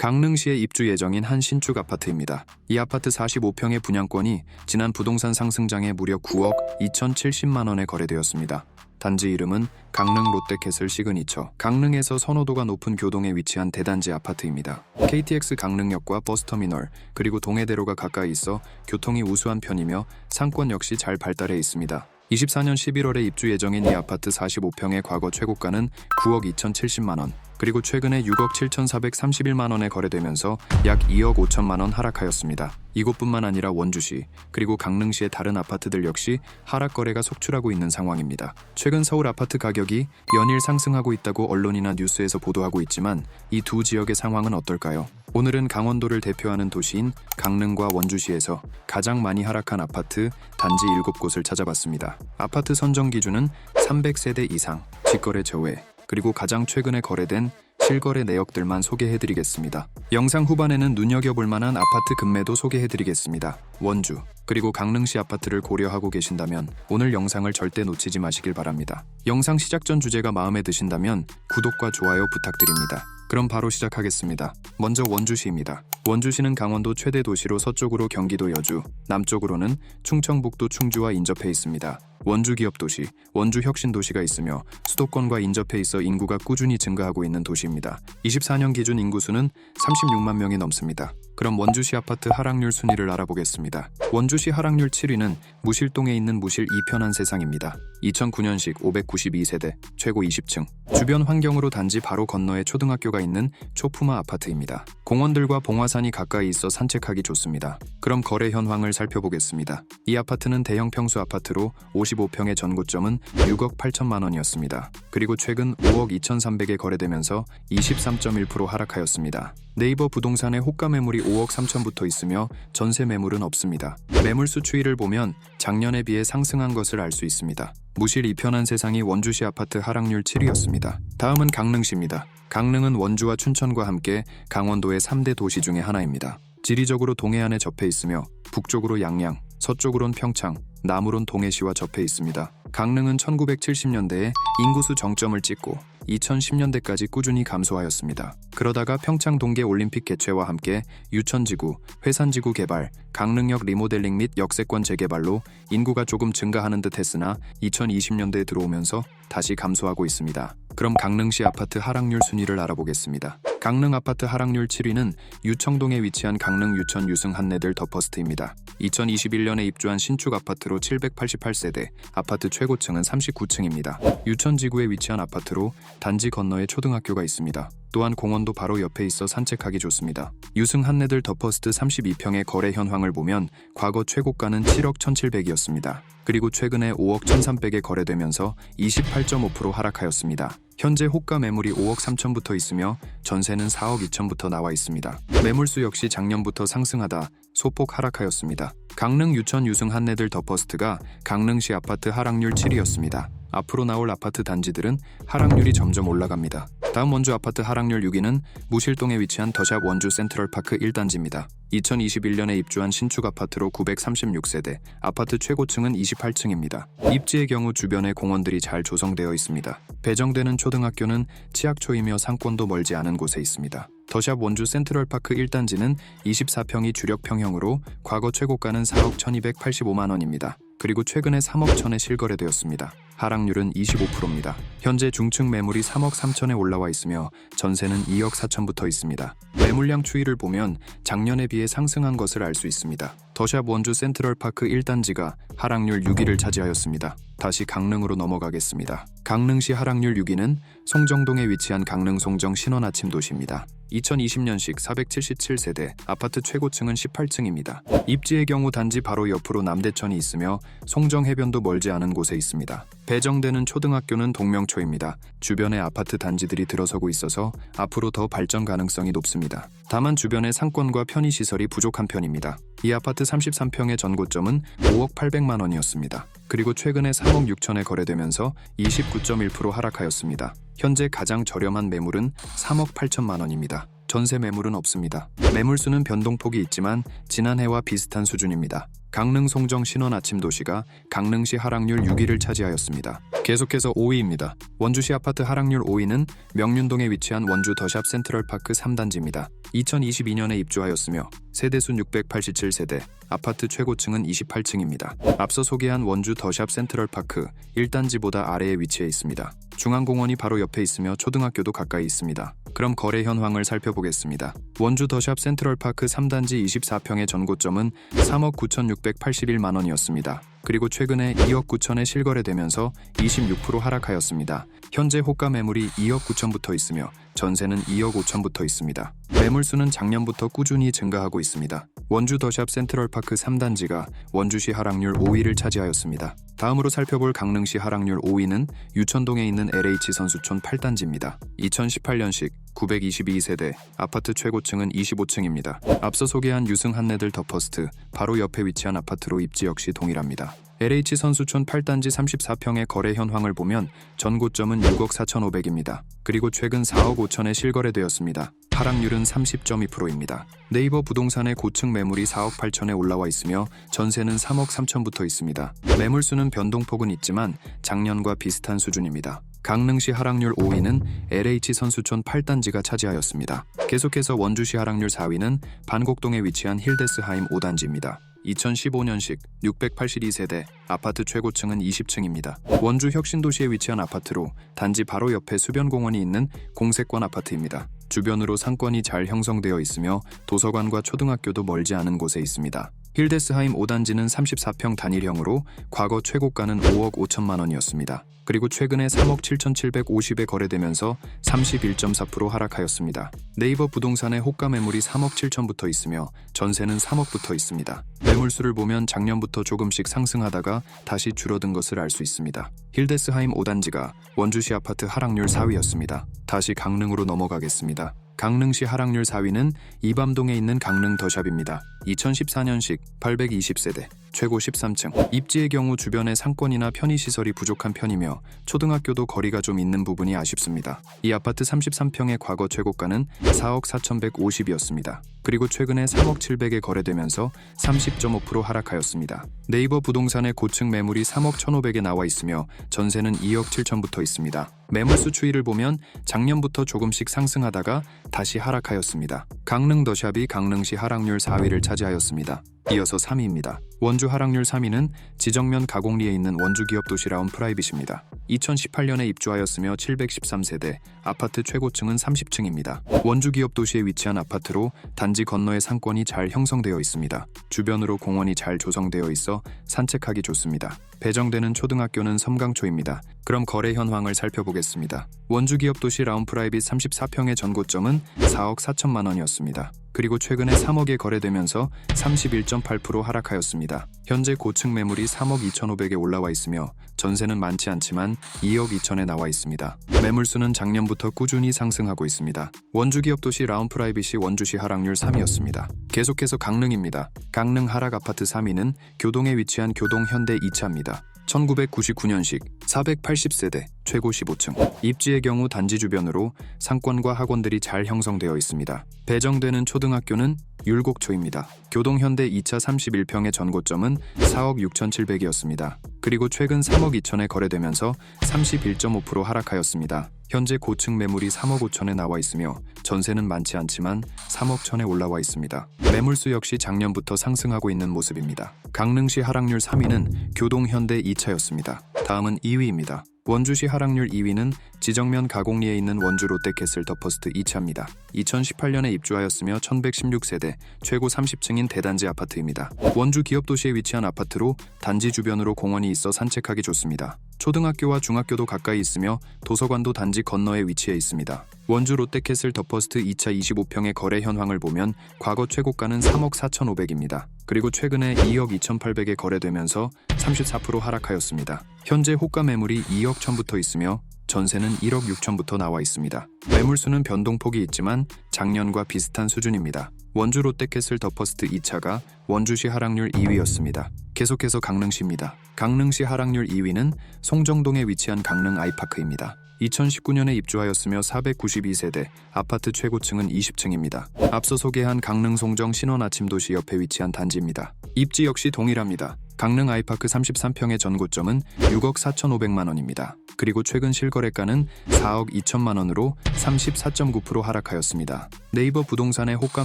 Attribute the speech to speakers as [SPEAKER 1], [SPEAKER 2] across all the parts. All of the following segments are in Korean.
[SPEAKER 1] 강릉시에 입주 예정인 한 신축 아파트입니다. 이 아파트 45평의 분양권이 지난 부동산 상승장에 무려 9억 2,070만 원에 거래되었습니다. 단지 이름은 강릉 롯데캐슬 시그니처. 강릉에서 선호도가 높은 교동에 위치한 대단지 아파트입니다. KTX 강릉역과 버스터미널 그리고 동해대로가 가까이 있어 교통이 우수한 편이며 상권 역시 잘 발달해 있습니다. 24년 11월에 입주 예정인 이 아파트 45평의 과거 최고가는 9억 2,070만 원, 그리고 최근에 6억 7,431만 원에 거래되면서 약 2억 5천만 원 하락하였습니다. 이곳뿐만 아니라 원주시 그리고 강릉시의 다른 아파트들 역시 하락 거래가 속출하고 있는 상황입니다. 최근 서울 아파트 가격이 연일 상승하고 있다고 언론이나 뉴스에서 보도하고 있지만 이 두 지역의 상황은 어떨까요? 오늘은 강원도를 대표하는 도시인 강릉과 원주시에서 가장 많이 하락한 아파트 단지 7곳을 찾아봤습니다. 아파트 선정 기준은 300세대 이상, 직거래 제외, 그리고 가장 최근에 거래된 실거래 내역들만 소개해드리겠습니다. 영상 후반에는 눈여겨볼 만한 아파트 금매도 소개해드리겠습니다. 원주, 그리고 강릉시 아파트를 고려하고 계신다면 오늘 영상을 절대 놓치지 마시길 바랍니다. 영상 시작 전 주제가 마음에 드신다면 구독과 좋아요 부탁드립니다. 그럼 바로 시작하겠습니다. 먼저 원주시입니다. 원주시는 강원도 최대 도시로 서쪽으로 경기도 여주, 남쪽으로는 충청북도 충주와 인접해 있습니다. 원주 기업 도시, 원주 혁신 도시가 있으며 수도권과 인접해 있어 인구가 꾸준히 증가하고 있는 도시입니다. 24년 기준 인구수는 36만 명이 넘습니다. 그럼 원주시 아파트 하락률 순위를 알아보겠습니다. 원주시 하락률 7위는 무실동에 있는 무실 이편한 세상입니다. 2009년식 592세대, 최고 20층. 주변 환경으로 단지 바로 건너에 초등학교가 있는 초품화 아파트입니다. 공원들과 봉화산이 가까이 있어 산책하기 좋습니다. 그럼 거래 현황을 살펴보겠습니다. 이 아파트는 대형 평수 아파트로 55평의 전고점은 6억 8천만 원이었습니다. 그리고 최근 5억 2,300에 거래되면서 23.1% 하락하였습니다. 네이버 부동산에 호가 매물이 5억 3천부터 있으며 전세 매물은 없습니다. 매물수 추이를 보면 작년에 비해 상승한 것을 알 수 있습니다. 무실 이편한 세상이 원주시 아파트 하락률 7위였습니다. 다음은 강릉시입니다. 강릉은 원주와 춘천과 함께 강원도의 3대 도시 중의 하나입니다. 지리적으로 동해안에 접해 있으며 북쪽으로 양양, 서쪽으론 평창, 남으론 동해시와 접해 있습니다. 강릉은 1970년대에 인구수 정점을 찍고 2010년대까지 꾸준히 감소하였습니다. 그러다가 평창 동계 올림픽 개최와 함께 유천지구, 회산지구 개발, 강릉역 리모델링 및 역세권 재개발로 인구가 조금 증가하는 듯 했으나 2020년대에 들어오면서 다시 감소하고 있습니다. 그럼 강릉시 아파트 하락률 순위를 알아보겠습니다. 강릉 아파트 하락률 7위는 유청동에 위치한 강릉 유천 유승 한내들 더퍼스트입니다. 2021년에 입주한 신축 아파트로 788세대, 아파트 최고층은 39층입니다. 유천 지구에 위치한 아파트로 단지 건너에 초등학교가 있습니다. 또한 공원도 바로 옆에 있어 산책하기 좋습니다. 유승 한내들 더퍼스트 32평의 거래 현황을 보면 과거 최고가는 7억 1,700이었습니다. 그리고 최근에 5억 1,300에 거래되면서 28.5% 하락하였습니다. 현재 호가 매물이 5억 3천부터 있으며 전세는 4억 2천부터 나와 있습니다. 매물수 역시 작년부터 상승하다 소폭 하락하였습니다. 강릉 유천 유승 한내들 더퍼스트가 강릉시 아파트 하락률 7위였습니다. 앞으로 나올 아파트 단지들은 하락률이 점점 올라갑니다. 다음 원주 아파트 하락률 6위는 무실동에 위치한 더샵 원주 센트럴파크 1단지입니다. 2021년에 입주한 신축 아파트로 936세대, 아파트 최고층은 28층입니다. 입지의 경우 주변에 공원들이 잘 조성되어 있습니다. 배정되는 초등학교는 치약초이며 상권도 멀지 않은 곳에 있습니다. 더샵 원주 센트럴파크 1단지는 24평이 주력평형으로 과거 최고가는 4억 1285만 원입니다. 그리고 최근에 3억 천에 실거래되었습니다. 하락률은 25%입니다. 현재 중층 매물이 3억 3천에 올라와 있으며 전세는 2억 4천부터 있습니다. 매물량 추이를 보면 작년에 비해 상승한 것을 알 수 있습니다. 더샵 원주 센트럴파크 1단지가 하락률 6위를 차지하였습니다. 다시 강릉으로 넘어가겠습니다. 강릉시 하락률 6위는 송정동에 위치한 강릉 송정 신원 아침 도시입니다. 2020년식 477세대, 아파트 최고층은 18층입니다. 입지의 경우 단지 바로 옆으로 남대천이 있으며 송정 해변도 멀지 않은 곳에 있습니다. 배정되는 초등학교는 동명초입니다. 주변에 아파트 단지들이 들어서고 있어서 앞으로 더 발전 가능성이 높습니다. 다만 주변에 상권과 편의시설이 부족한 편입니다. 이 아파트 33평의 전고점은 5억 800만 원이었습니다. 그리고 최근에 3억 6천에 거래되면서 29.1% 하락하였습니다. 현재 가장 저렴한 매물은 3억 8천만 원입니다. 전세 매물은 없습니다. 매물수는 변동폭이 있지만 지난해와 비슷한 수준입니다. 강릉 송정 신원 아침 도시가 강릉시 하락률 6위를 차지하였습니다. 계속해서 5위입니다. 원주시 아파트 하락률 5위는 명륜동에 위치한 원주 더샵 센트럴파크 3단지입니다. 2022년에 입주하였으며 세대수 687세대, 아파트 최고층은 28층입니다. 앞서 소개한 원주 더샵 센트럴파크 1단지보다 아래에 위치해 있습니다. 중앙공원이 바로 옆에 있으며 초등학교도 가까이 있습니다. 그럼 거래 현황을 살펴보겠습니다. 원주 더샵 센트럴파크 3단지 24평의 전고점은 3억 9,681만 원이었습니다. 그리고 최근에 2억 9천에 실거래되면서 26% 하락하였습니다. 현재 호가 매물이 2억 9천부터 있으며 전세는 2억 5천부터 있습니다. 매물수는 작년부터 꾸준히 증가하고 있습니다. 원주 더샵 센트럴파크 3단지가 원주시 하락률 5위를 차지하였습니다. 다음으로 살펴볼 강릉시 하락률 5위는 유천동에 있는 LH 선수촌 8단지입니다. 2018년식 922세대 아파트 최고층은 25층입니다. 앞서 소개한 유승 한내들 더퍼스트 바로 옆에 위치한 아파트로 입지 역시 동일합니다. LH 선수촌 8단지 34평의 거래 현황을 보면 전고점은 6억 4,500입니다. 그리고 최근 4억 5천에 실거래되었습니다. 하락률은 30.2%입니다. 네이버 부동산의 고층 매물이 4억 8천에 올라와 있으며 전세는 3억 3천부터 있습니다. 매물수는 변동폭은 있지만 작년과 비슷한 수준입니다. 강릉시 하락률 5위는 LH 선수촌 8단지가 차지하였습니다. 계속해서 원주시 하락률 4위는 반곡동에 위치한 힐데스하임 5단지입니다. 2015년식 682세대 아파트 최고층은 20층입니다. 원주 혁신도시에 위치한 아파트로 단지 바로 옆에 수변공원이 있는 공세권 아파트입니다. 주변으로 상권이 잘 형성되어 있으며 도서관과 초등학교도 멀지 않은 곳에 있습니다. 힐데스하임 5단지는 34평 단일형으로 과거 최고가는 5억 5천만 원이었습니다. 그리고 최근에 3억 7,750에 거래되면서 31.4% 하락하였습니다. 네이버 부동산의 호가 매물이 3억 7천부터 있으며 전세는 3억부터 있습니다. 매물수를 보면 작년부터 조금씩 상승하다가 다시 줄어든 것을 알 수 있습니다. 힐데스하임 5단지가 원주시 아파트 하락률 4위였습니다. 다시 강릉으로 넘어가겠습니다. 강릉시 하락률 4위는 이밤동에 있는 강릉 더샵입니다. 2014년식 820세대, 최고 13층. 입지의 경우 주변에 상권이나 편의시설이 부족한 편이며 초등학교도 거리가 좀 있는 부분이 아쉽습니다. 이 아파트 33평의 과거 최고가는 4억 4,150이었습니다. 그리고 최근에 3억 700에 거래되면서 30.5% 하락하였습니다. 네이버 부동산의 고층 매물이 3억 1,500에 나와 있으며 전세는 2억 7천부터 있습니다. 매물수 추이를 보면 작년부터 조금씩 상승하다가 다시 하락하였습니다. 강릉 더샵이 강릉시 하락률 4위를 차지하였습니다. 이어서 3위입니다. 원주 하락률 3위는 지정면 가곡리에 있는 원주 기업 도시 라운 프라이빗입니다. 2018년에 입주하였으며 713세대, 아파트 최고층은 30층입니다. 원주 기업 도시에 위치한 아파트로 단지 건너의 상권이 잘 형성되어 있습니다. 주변으로 공원이 잘 조성되어 있어 산책하기 좋습니다. 배정되는 초등학교는 섬강초입니다. 그럼 거래 현황을 살펴보겠습니다. 원주 기업 도시 라운 프라이빗 34평의 전고점은 4억 4천만 원이었습니다. 그리고 최근에 3억에 거래되면서 31.8% 하락하였습니다. 현재 고층 매물이 3억 2,500에 올라와 있으며 전세는 많지 않지만 2억 2천에 나와 있습니다. 매물수는 작년부터 꾸준히 상승하고 있습니다. 원주 기업 도시 라운 프라이빗이 원주시 하락률 3위였습니다. 계속해서 강릉입니다. 강릉 하락 아파트 3위는 교동에 위치한 교동 현대 2차입니다. 1999년식 480세대 최고 15층 입지의 경우 단지 주변으로 상권과 학원들이 잘 형성되어 있습니다. 배정되는 초등학교는 율곡초입니다. 교동현대 2차 31평의 전고점은 4억 6,700이었습니다. 그리고 최근 3억 2천에 거래되면서 31.5% 하락하였습니다. 현재 고층 매물이 3억 5천에 나와 있으며 전세는 많지 않지만 3억 천에 올라와 있습니다. 매물수 역시 작년부터 상승하고 있는 모습입니다. 강릉시 하락률 3위는 교동현대 2차였습니다. 다음은 2위입니다. 원주시 하락률 2위는 지정면 가곡리에 있는 원주 롯데캐슬 더퍼스트 2차입니다. 2018년에 입주하였으며 1116세대, 최고 30층인 대단지 아파트입니다. 원주 기업도시에 위치한 아파트로 단지 주변으로 공원이 있어 산책하기 좋습니다. 초등학교와 중학교도 가까이 있으며 도서관도 단지 건너에 위치해 있습니다. 원주 롯데캐슬 더퍼스트 2차 25평의 거래 현황을 보면 과거 최고가는 3억 4,500입니다. 그리고 최근에 2억 2,800에 거래되면서 34% 하락하였습니다. 현재 호가 매물이 2억 천부터 있으며 전세는 1억 6천부터 나와 있습니다. 매물수는 변동폭이 있지만 작년과 비슷한 수준입니다. 원주 롯데캐슬 더퍼스트 2차가 원주시 하락률 2위였습니다. 계속해서 강릉시입니다. 강릉시 하락률 2위는 송정동에 위치한 강릉 아이파크입니다. 2019년에 입주하였으며 492세대, 아파트 최고층은 20층입니다. 앞서 소개한 강릉 송정 신원 아침도시 옆에 위치한 단지입니다. 입지 역시 동일합니다. 강릉 아이파크 33평의 전고점은 6억 4,500만 원입니다. 그리고 최근 실거래가는 4억 2천만 원으로 34.9% 하락하였습니다. 네이버 부동산의 호가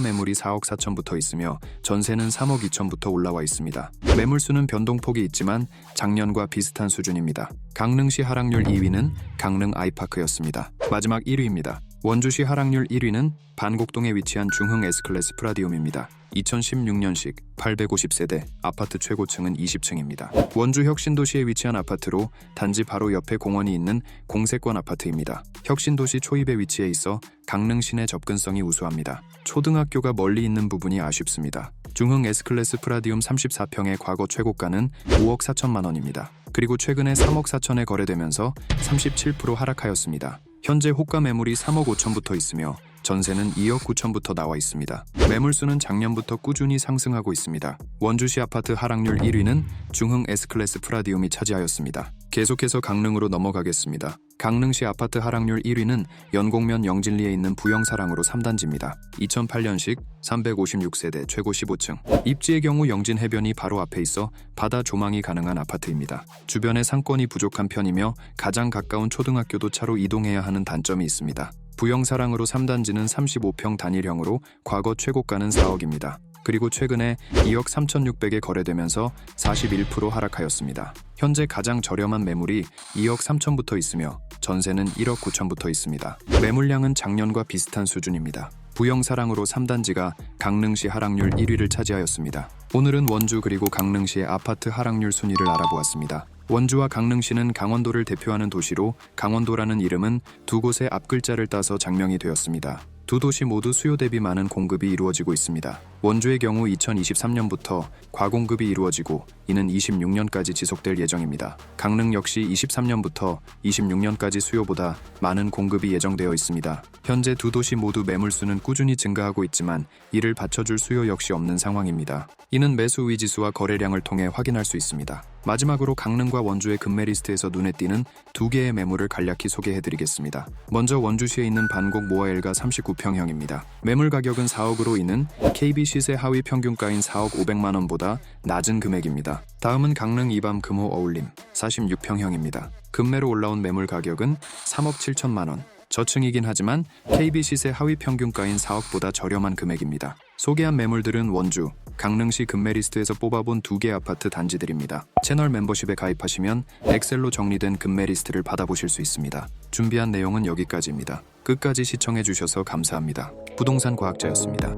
[SPEAKER 1] 매물이 4억 4천부터 있으며 전세는 3억 2천부터 올라와 있습니다. 매물수는 변동폭이 있지만 작년과 비슷한 수준입니다. 강릉시 하락률 2위는 강릉 아이파크였습니다. 마지막 1위입니다. 원주시 하락률 1위는 반곡동에 위치한 중흥 S클래스 프라디움입니다. 2016년식 850세대 아파트 최고층은 20층입니다. 원주 혁신도시에 위치한 아파트로 단지 바로 옆에 공원이 있는 공세권 아파트입니다. 혁신도시 초입에 위치해 있어 강릉 시내 접근성이 우수합니다. 초등학교가 멀리 있는 부분이 아쉽습니다. 중흥 S클래스 프라디움 34평의 과거 최고가는 5억 4천만 원입니다. 그리고 최근에 3억 4천에 거래되면서 37% 하락하였습니다. 현재 호가 매물이 3억 5천부터 있으며 전세는 2억 9천부터 나와 있습니다. 매물수는 작년부터 꾸준히 상승하고 있습니다. 원주시 아파트 하락률 1위는 중흥 S클래스 프라디움이 차지하였습니다. 계속해서 강릉으로 넘어가겠습니다. 강릉시 아파트 하락률 1위는 연곡면 영진리에 있는 부영사랑으로 3단지입니다. 2008년식 356세대 최고 15층. 입지의 경우 영진 해변이 바로 앞에 있어 바다 조망이 가능한 아파트입니다. 주변에 상권이 부족한 편이며 가장 가까운 초등학교도 차로 이동해야 하는 단점이 있습니다. 부영사랑으로 3단지는 35평 단일형으로 과거 최고가는 4억입니다. 그리고 최근에 2억 3,600에 거래되면서 41% 하락하였습니다. 현재 가장 저렴한 매물이 2억 3천부터 있으며 전세는 1억 9천부터 있습니다. 매물량은 작년과 비슷한 수준입니다. 부영사랑으로 3단지가 강릉시 하락률 1위를 차지하였습니다. 오늘은 원주 그리고 강릉시의 아파트 하락률 순위를 알아보았습니다. 원주와 강릉시는 강원도를 대표하는 도시로 강원도라는 이름은 두 곳의 앞글자를 따서 장명이 되었습니다. 두 도시 모두 수요 대비 많은 공급이 이루어지고 있습니다. 원주의 경우 2023년부터 과공급이 이루어지고 이는 26년까지 지속될 예정입니다. 강릉 역시 23년부터 26년까지 수요보다 많은 공급이 예정되어 있습니다. 현재 두 도시 모두 매물수는 꾸준히 증가하고 있지만 이를 받쳐줄 수요 역시 없는 상황입니다. 이는 매수 위지수와 거래량을 통해 확인할 수 있습니다. 마지막으로 강릉과 원주의 금매 리스트에서 눈에 띄는 두 개의 매물을 간략히 소개해드리겠습니다. 먼저 원주시에 있는 반곡 모아엘가 39평형입니다. 매물 가격은 4억으로 있는 KB 시세 하위 평균가인 4억 500만 원보다 낮은 금액입니다. 다음은 강릉 이밤 금호 어울림 46평형입니다. 금매로 올라온 매물 가격은 3억 7천만 원. 저층이긴 하지만 KB 시세 하위 평균가인 4억보다 저렴한 금액입니다. 소개한 매물들은 원주, 강릉시 금매 리스트에서 뽑아본 두 개 아파트 단지들입니다. 채널 멤버십에 가입하시면 엑셀로 정리된 금매 리스트를 받아보실 수 있습니다. 준비한 내용은 여기까지입니다. 끝까지 시청해주셔서 감사합니다. 부동산 과학자였습니다.